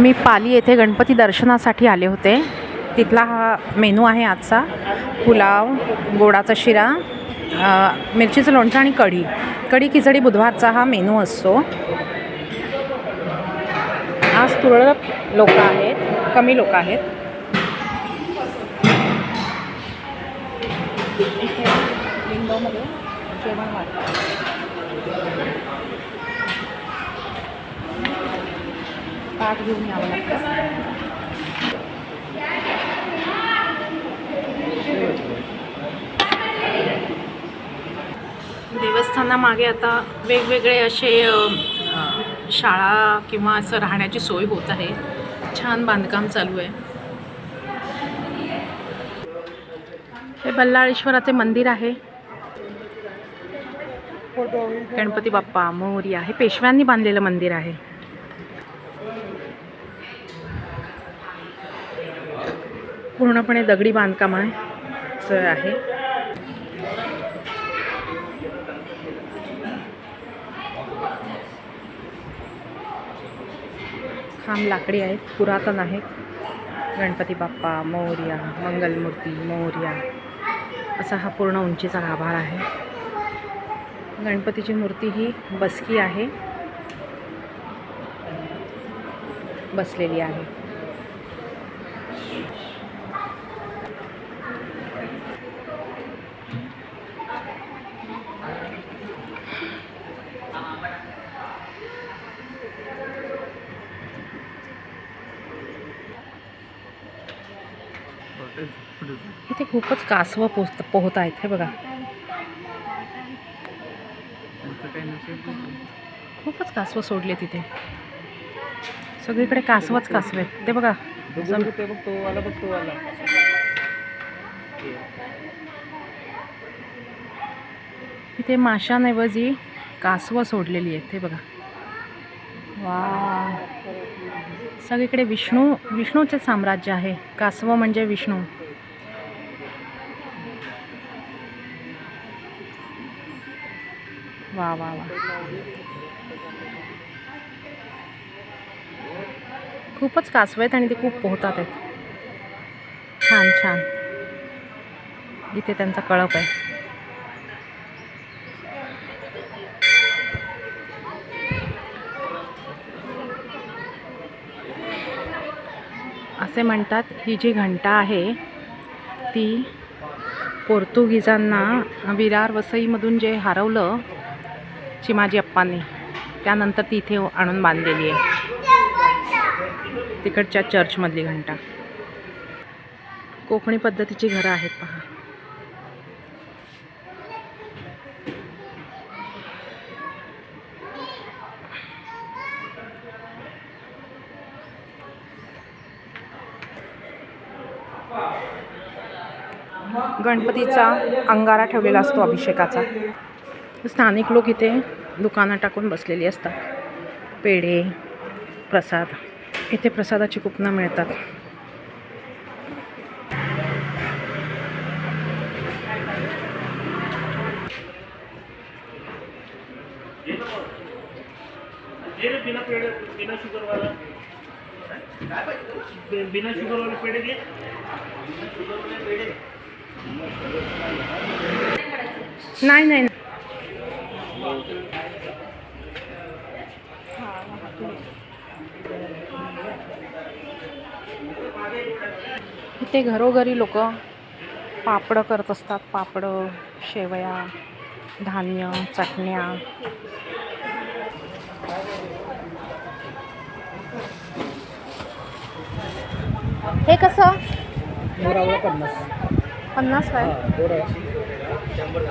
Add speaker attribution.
Speaker 1: मी पाली येथे गणपती दर्शनासाठी आले होते. तिथला हा मेनू आहे आजचा. पुलाव गोडाचा शिरा मिरचीचं लोणचं आणि कढी. कढी खिचडी बुधवारचा हा मेनू असतो. आज तुरळक लोक आहेत कमी लोक आहेत. जेवण ताट घेऊन यावं लागतं. देवस्थानामागे आता वेगवेगळे असे शाळा किंवा असं राहण्याची सोय होत आहे. छान बांधकाम चालू आहे. हे बल्लाळेश्वराचे मंदिर आहे. गणपती बाप्पा मोर्या हे पेशव्यांनी बांधलेलं मंदिर आहे. पूर्णपणे दगडी बांधकाम आहे. आहे. खांब लाकडी आहेत पुरातन आहेत. गणपती बाप्पा मोर्या मंगलमूर्ती मोर्या. असा हा पूर्ण उंचीचा आभार आहे. गणपतीची मूर्ती ही बसकी आहे. बसलेली आहे. इथे खूपच कासवं पोचत पोहत आहेत हे बघा. खूपच कासवं सोडले तिथे सगळीकडे कासवच कासवे आहेत. ते बघा.
Speaker 2: ते तो आला तो आला
Speaker 1: इथे माशांऐवजी कासवं सोडलेली आहेत हे बघा. वा. सगळीकडे विष्णू विष्णूचे साम्राज्य आहे. कासव म्हणजे विष्णू. वा वा वा. खूपच कासव आहेत आणि ते खूप पोहतात आहेत. छान छान. इथे त्यांचा कळप आहे. असे म्हणतात ही जी घंटा आहे ती पोर्तुगीजांना विरार वसईमधून जे हरवलं चिमाजी अप्पांनी. त्यानंतर ती इथे आणून बांधलेली आहे. तिकडच्या चर्चमधली घंटा. कोकणी पद्धतीची घरं आहेत पहा. गणपतीचा अंगारा ठेवलेला असतो अभिषेकाचा. स्थानिक लोक इथे दुकानं टाकून बसलेली असतात. पेढे प्रसाद इथे प्रसादाची कुपनं मिळतात.
Speaker 2: बिना पेड़ बिना शुगर
Speaker 1: नाही नाही. इथे घरोघरी लोक पापडं करत असतात. पापडं शेवया धान्य चटण्या. हे कसं?
Speaker 2: पन्नास
Speaker 1: काय?
Speaker 2: शंभर